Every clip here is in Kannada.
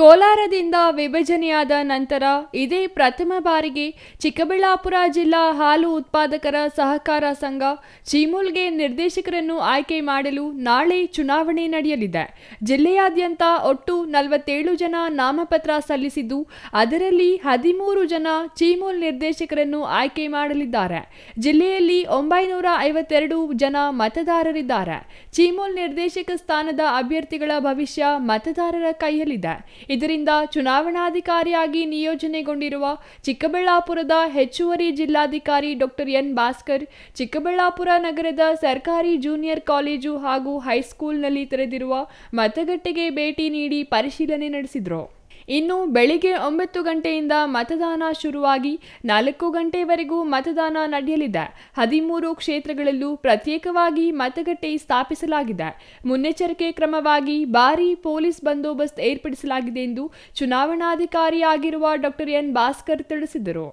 ಕೋಲಾರದಿಂದ ವಿಭಜನೆಯಾದ ನಂತರ ಇದೇ ಪ್ರಥಮ ಬಾರಿಗೆ ಚಿಕ್ಕಬಳ್ಳಾಪುರ ಜಿಲ್ಲಾ ಹಾಲು ಉತ್ಪಾದಕರ ಸಹಕಾರ ಸಂಘ ಚೀಮೂಲ್ಗೆ ನಿರ್ದೇಶಕರನ್ನು ಆಯ್ಕೆ ಮಾಡಲು ನಾಳೆ ಚುನಾವಣೆ ನಡೆಯಲಿದೆ. ಜಿಲ್ಲೆಯಾದ್ಯಂತ ಒಟ್ಟು ನಲವತ್ತೇಳು ಜನ ನಾಮಪತ್ರ ಸಲ್ಲಿಸಿದ್ದು, ಅದರಲ್ಲಿ ಹದಿಮೂರು ಜನ ಚೀಮೂಲ್ ನಿರ್ದೇಶಕರನ್ನು ಆಯ್ಕೆ ಮಾಡಲಿದ್ದಾರೆ. ಜಿಲ್ಲೆಯಲ್ಲಿ ಒಂಬೈನೂರ ಐವತ್ತೆರಡು ಜನ ಮತದಾರರಿದ್ದಾರೆ. ಚೀಮೂಲ್ ನಿರ್ದೇಶಕ ಸ್ಥಾನದ ಅಭ್ಯರ್ಥಿಗಳ ಭವಿಷ್ಯ ಮತದಾರರ ಕೈಯಲ್ಲಿದೆ. ಇದರಿಂದ ಚುನಾವಣಾಧಿಕಾರಿಯಾಗಿ ನಿಯೋಜನೆಗೊಂಡಿರುವ ಚಿಕ್ಕಬಳ್ಳಾಪುರದ ಹೆಚ್ಚುವರಿ ಜಿಲ್ಲಾಧಿಕಾರಿ ಡಾಕ್ಟರ್ ಎನ್ ಭಾಸ್ಕರ್, ಚಿಕ್ಕಬಳ್ಳಾಪುರ ನಗರದ ಸರ್ಕಾರಿ ಜೂನಿಯರ್ ಕಾಲೇಜು ಹಾಗೂ ಹೈಸ್ಕೂಲ್ನಲ್ಲಿ ತೆರೆದಿರುವ ಮತಗಟ್ಟೆಗೆ ಭೇಟಿ ನೀಡಿ ಪರಿಶೀಲನೆ ನಡೆಸಿದರು. ಇನ್ನು ಬೆಳಿಗ್ಗೆ ಒಂಬತ್ತು ಗಂಟೆಯಿಂದ ಮತದಾನ ಶುರುವಾಗಿ ನಾಲ್ಕು ಗಂಟೆವರೆಗೂ ಮತದಾನ ನಡೆಯಲಿದೆ. ಹದಿಮೂರು ಕ್ಷೇತ್ರಗಳಲ್ಲೂ ಪ್ರತ್ಯೇಕವಾಗಿ ಮತಗಟ್ಟೆ ಸ್ಥಾಪಿಸಲಾಗಿದೆ. ಮುನ್ನೆಚ್ಚರಿಕೆ ಕ್ರಮವಾಗಿ ಭಾರಿ ಪೊಲೀಸ್ ಬಂದೋಬಸ್ತ್ ಏರ್ಪಡಿಸಲಾಗಿದೆ ಎಂದು ಚುನಾವಣಾಧಿಕಾರಿಯಾಗಿರುವ ಡಾಕ್ಟರ್ ಎನ್ ಭಾಸ್ಕರ್ ತಿಳಿಸಿದರು.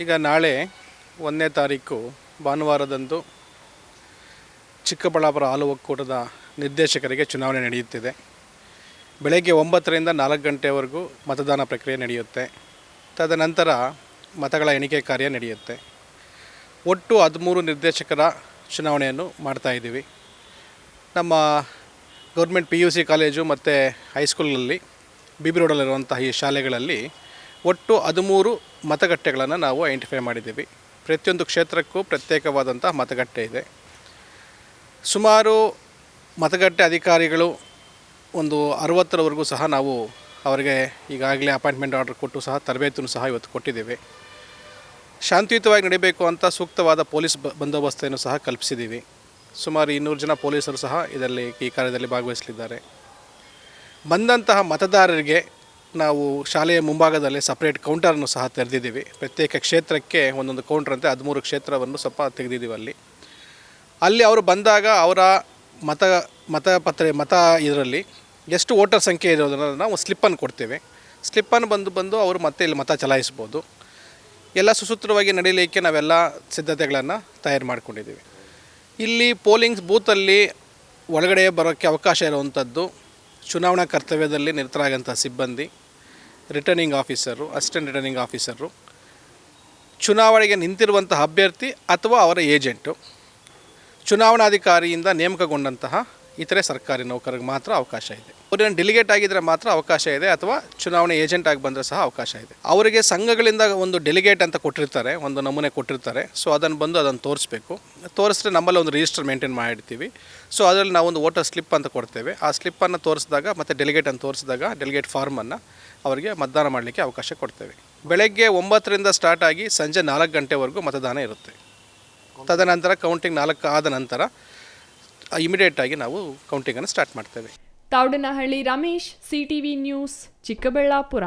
ಈಗ ನಾಳೆ ಒಂದನೇ ತಾರೀಕು ಭಾನುವಾರದಂದು ಚಿಕ್ಕಬಳ್ಳಾಪುರ ಹಾಲು ಒಕ್ಕೂಟದ ನಿರ್ದೇಶಕರಿಗೆ ಚುನಾವಣೆ ನಡೆಯುತ್ತಿದೆ. ಬೆಳಗ್ಗೆ ಒಂಬತ್ತರಿಂದ ನಾಲ್ಕು ಗಂಟೆವರೆಗೂ ಮತದಾನ ಪ್ರಕ್ರಿಯೆ ನಡೆಯುತ್ತೆ. ತದನಂತರ ಮತಗಳ ಎಣಿಕೆ ಕಾರ್ಯ ನಡೆಯುತ್ತೆ. ಒಟ್ಟು ಹದಿಮೂರು ನಿರ್ದೇಶಕರ ಚುನಾವಣೆಯನ್ನು ಮಾಡ್ತಾಯಿದ್ದೀವಿ ನಮ್ಮ government P U C college ಮತ್ತು ಹೈಸ್ಕೂಲಲ್ಲಿ ಬಿ ಬಿ ರೋಡಲ್ಲಿರುವಂತಹ ಈ ಶಾಲೆಗಳಲ್ಲಿ ಒಟ್ಟು ಹದಿಮೂರು ಮತಗಟ್ಟೆಗಳನ್ನು ನಾವು ಐಡೆಂಟಿಫೈ ಮಾಡಿದ್ದೀವಿ. ಪ್ರತಿಯೊಂದು ಕ್ಷೇತ್ರಕ್ಕೂ ಪ್ರತ್ಯೇಕವಾದಂಥ ಮತಗಟ್ಟೆ ಇದೆ. ಸುಮಾರು ಮತಗಟ್ಟೆ ಅಧಿಕಾರಿಗಳು ಒಂದು ಅರವತ್ತರವರೆಗೂ ಸಹ ನಾವು ಅವರಿಗೆ ಈಗಾಗಲೇ ಅಪಾಯಿಂಟ್ಮೆಂಟ್ ಆರ್ಡರ್ ಕೊಟ್ಟು ಸಹ ತರಬೇತಿಯನ್ನು ಸಹ ಇವತ್ತು ಕೊಟ್ಟಿದ್ದೇವೆ. ಶಾಂತಿಯುತವಾಗಿ ನಡೀಬೇಕು ಅಂತ ಸೂಕ್ತವಾದ ಪೊಲೀಸ್ ಬ- ಬಂದೋಬಸ್ತನ್ನು ಸಹ ಕಲ್ಪಿಸಿದ್ದೀವಿ. ಸುಮಾರು ಇನ್ನೂರು ಜನ ಪೊಲೀಸರು ಸಹ ಇದರಲ್ಲಿ ಈ ಕಾರ್ಯದಲ್ಲಿ ಭಾಗವಹಿಸಲಿದ್ದಾರೆ. ಬಂದಂತಹ ಮತದಾರರಿಗೆ ನಾವು ಶಾಲೆಯ ಮುಂಭಾಗದಲ್ಲಿ ಸಪ್ರೇಟ್ ಕೌಂಟರನ್ನು ಸಹ ತೆರೆದಿದ್ದೀವಿ. ಪ್ರತ್ಯೇಕ ಕ್ಷೇತ್ರಕ್ಕೆ ಒಂದೊಂದು ಕೌಂಟರ್ ಅಂತ ಹದಿಮೂರು ಕ್ಷೇತ್ರವನ್ನು ಸ್ವಲ್ಪ ತೆಗೆದಿದ್ದೀವಿ ಅಲ್ಲಿ. ಅಲ್ಲಿ ಅವರು ಬಂದಾಗ ಅವರ ಮತ, ಮತಪತ್ರ, ಮತ ಇದರಲ್ಲಿ ಎಷ್ಟು ವೋಟರ್ ಸಂಖ್ಯೆ ಇರೋದನ್ನು ನಾವು ಸ್ಲಿಪ್ಪನ್ನು ಕೊಡ್ತೇವೆ. ಸ್ಲಿಪ್ಪನ್ನು ಬಂದು ಬಂದು ಅವರು ಮತ್ತೆ ಇಲ್ಲಿ ಮತ ಚಲಾಯಿಸ್ಬೋದು. ಎಲ್ಲ ಸುಸೂತ್ರವಾಗಿ ನಡೀಲಿಕ್ಕೆ ನಾವೆಲ್ಲ ಸಿದ್ಧತೆಗಳನ್ನು ತಯಾರು ಮಾಡಿಕೊಂಡಿದ್ದೀವಿ. ಇಲ್ಲಿ ಪೋಲಿಂಗ್ಸ್ ಬೂತಲ್ಲಿ ಒಳಗಡೆ ಬರೋಕ್ಕೆ ಅವಕಾಶ ಇರುವಂಥದ್ದು ಚುನಾವಣಾ ಕರ್ತವ್ಯದಲ್ಲಿ ನಿರತರಾಗಂಥ ಸಿಬ್ಬಂದಿ returning officer assistant returning officer ಚುನಾವಣೆಗೆ ನಿಂತಿರುವಂತಹ ಅಭ್ಯರ್ಥಿ ಅಥವಾ ಅವರ ಏಜೆಂಟು ಚುನಾವಣಾಧಿಕಾರಿಯಿಂದ ನೇಮಕಗೊಂಡಂತಹ ಇತರೆ ಸರ್ಕಾರಿ ನೌಕರರಿಗೆ ಮಾತ್ರ ಅವಕಾಶ ಇದೆ. ಅವರೇನು ಡೆಲಿಗೇಟ್ ಆಗಿದ್ರೆ ಮಾತ್ರ ಅವಕಾಶ ಇದೆ ಅಥವಾ ಚುನಾವಣೆ ಏಜೆಂಟ್ ಆಗಿ ಬಂದರೆ ಸಹ ಅವಕಾಶ ಇದೆ. ಅವರಿಗೆ ಸಂಘಗಳಿಂದ ಒಂದು ಡೆಲಿಗೇಟ್ ಅಂತ ಕೊಟ್ಟಿರ್ತಾರೆ, ಒಂದು ನಮೂನೆ ಕೊಟ್ಟಿರ್ತಾರೆ. ಸೊ ಅದನ್ನು ಬಂದು ಅದನ್ನು ತೋರಿಸ್ಬೇಕು. ತೋರಿಸಿದ್ರೆ ನಮ್ಮಲ್ಲಿ ಒಂದು ರಿಜಿಸ್ಟರ್ ಮೇಂಟೈನ್ ಮಾಡಿರ್ತೀವಿ. ಸೊ ಅದರಲ್ಲಿ ಒಂದು ವೋಟರ್ ಸ್ಲಿಪ್ ಅಂತ ಕೊಡ್ತೇವೆ. ಆ ಸ್ಲಿಪ್ಪನ್ನು ತೋರಿಸಿದಾಗ ಮತ್ತು ಡೆಲಿಗೇಟ್ ಅಂತ ತೋರಿಸಿದಾಗ ಡೆಲಿಗೇಟ್ ಫಾರ್ಮನ್ನು ಅವರಿಗೆ ಮತದಾನ ಮಾಡಲಿಕ್ಕೆ ಅವಕಾಶ ಕೊಡ್ತೇವೆ. ಬೆಳಗ್ಗೆ ಒಂಬತ್ತರಿಂದ ಸ್ಟಾರ್ಟ್ ಆಗಿ ಸಂಜೆ ನಾಲ್ಕು ಗಂಟೆವರೆಗೂ ಮತದಾನ ಇರುತ್ತೆ. ತದನಂತರ ಕೌಂಟಿಂಗ್ ನಾಲ್ಕು ಆದ ನಂತರ ಇಮಿಡಿಯೇಟಾಗಿ ನಾವು ಕೌಂಟಿಂಗನ್ನು ಸ್ಟಾರ್ಟ್ ಮಾಡ್ತೇವೆ. Tavadanahalli Ramesh CTV news Chikkaballapur.